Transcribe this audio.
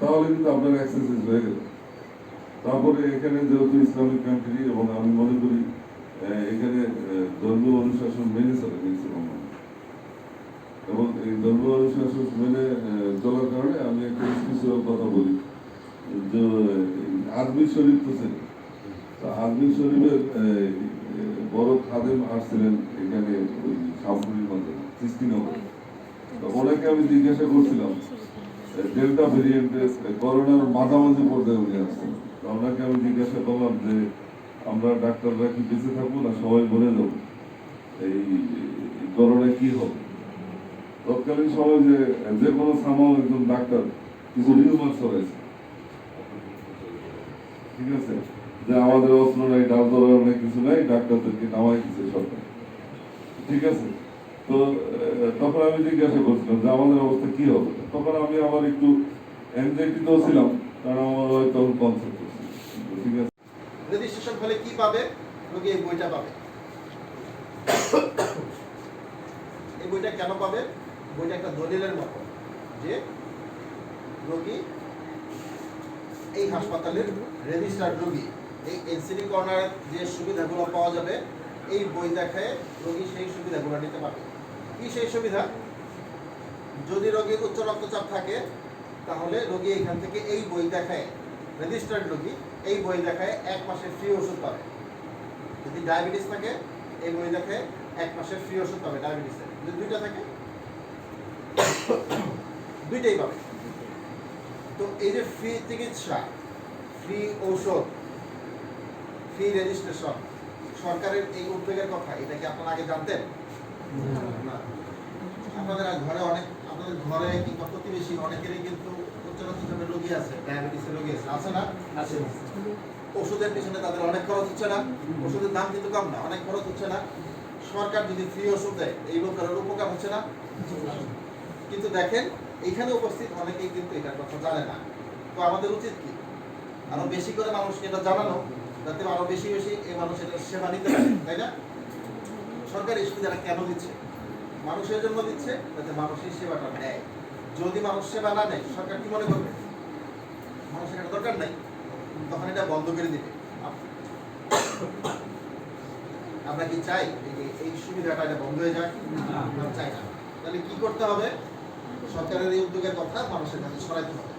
তাহলে কিন্তু আপনার এক্সারসাইজ হয়ে গেল। তারপরে এখানে যেহেতু ইসলামিক কান্ট্রি এবং আমি মনে করি এখানে ধর্মীয় অনুশাসন মেনে চলে ম্যাক্সিমাম এবং এই ধর্মীয় অনুশাসন মেনে চলার কারণে আমি একটা স্পেশাল কথা বলি। যে আজমির শরীফ তো। তো আজমির শরীফের বড় খাদেম আসছিলেন এখানে ওই সামপুরির মাধ্যমে সৃষ্টিনগর। ওনাকে আমি জিজ্ঞাসা করছিলাম ডেল্টা ভেরিয়েন্টের করোনার মাঝামাঝি পর্যায়ে উনি আসছেন তো ওনাকে আমি জিজ্ঞাসা করলাম যে, আমরা ডাক্তাররা কি বেঁচে থাকব না সবাই মরে যাব? এই করোনা কি হবে? তৎকালীন সময় যে যে কোনো সামাল একজন ডাক্তার কিছু রিউমার ছড়াইছে। ঠিক আছে? যে আমাদের অস্ত্র নাই, ডাল ধরার নাই কিছু নাই, ডাক্তারদেরকে নামাই দিচ্ছে সরকার। ঠিক আছে? তো তখন আমি জিজ্ঞাসা করছিলাম যে আমাদের অবস্থা কি হবে? তখন আমি আবার একটু ছিলাম, কারণ আমার হয়তো কনসেপ্ট রেজিস্ট্রেশন কি পাবে? রোগী এই বইটা পাবে। এই বইটা কেন পাবে? বইটা একটা দলিলের মতো যে রোগী এই হাসপাতালের রোগী, এই কর্নার যে সুবিধাগুলো পাওয়া যাবে, এই বই দেখায় রোগী সেই সুবিধাগুলো নিতে পারবে। কি সেই সুবিধা? যদি রোগীর উচ্চ রক্তচাপ থাকে, তাহলে রোগী এখান থেকে এই বই দেখায় রেজিস্টার্ড রোগী, এই বই দেখায় এক মাসের ফ্রি ওষুধ পাবে। যদি ডায়াবেটিস থাকে, এই বই দেখায় এক মাসের ফ্রি ওষুধ পাবে ডায়াবেটিসের যদি দুইটা থাকে, দুইটাই পাবে। তো এই যে ফ্রি চিকিৎসা ফ্রি ঔষধ ফ্রি রেজিস্ট্রেশন সরকারের এই উদ্যোগের কথা, এটা কি আপনারা আগে জানতেন? আপনাদের ঘরে অনেক আপনাদের ঘরে কিংবা প্রতিবেশী অনেকেরই কিন্তু উচ্চ রোগী আছে ডায়াবেটিসের রোগী আছে। আছে না? আছে। ওষুধের পিছনে তাদের অনেক খরচ হচ্ছে না? ওষুধের দাম কিন্তু কম না অনেক খরচ হচ্ছে না? সরকার যদি ফ্রি ওষুধ দেয় এই লোকের উপকার হচ্ছে না? কিন্তু দেখেন এখানে উপস্থিত অনেকেই কিন্তু এটার কথা জানে না। তো আমাদের উচিত কি? আরও বেশি করে মানুষকে এটা জানানো যাতে আরও বেশি বেশি এই মানুষ এটা সেবা নিতে পারে তাই না? সরকার এই সুবিধাটা কেন দিচ্ছে? মানুষের জন্য দিচ্ছে যাতে মানুষের সেবাটা নেয়। যদি মানুষ সেবা না নেয় সরকার কি মনে করবে? মানুষের এটা দরকার নাই। তখন এটা বন্ধ করে দিবে। আমরা কি চাই এই সুবিধাটা এটা বন্ধ হয়ে যায় আমরা চাই না। তাহলে কি করতে হবে? সরকারের এই উদ্যোগের কথা মানুষের কাছে ছড়াইতে হবে।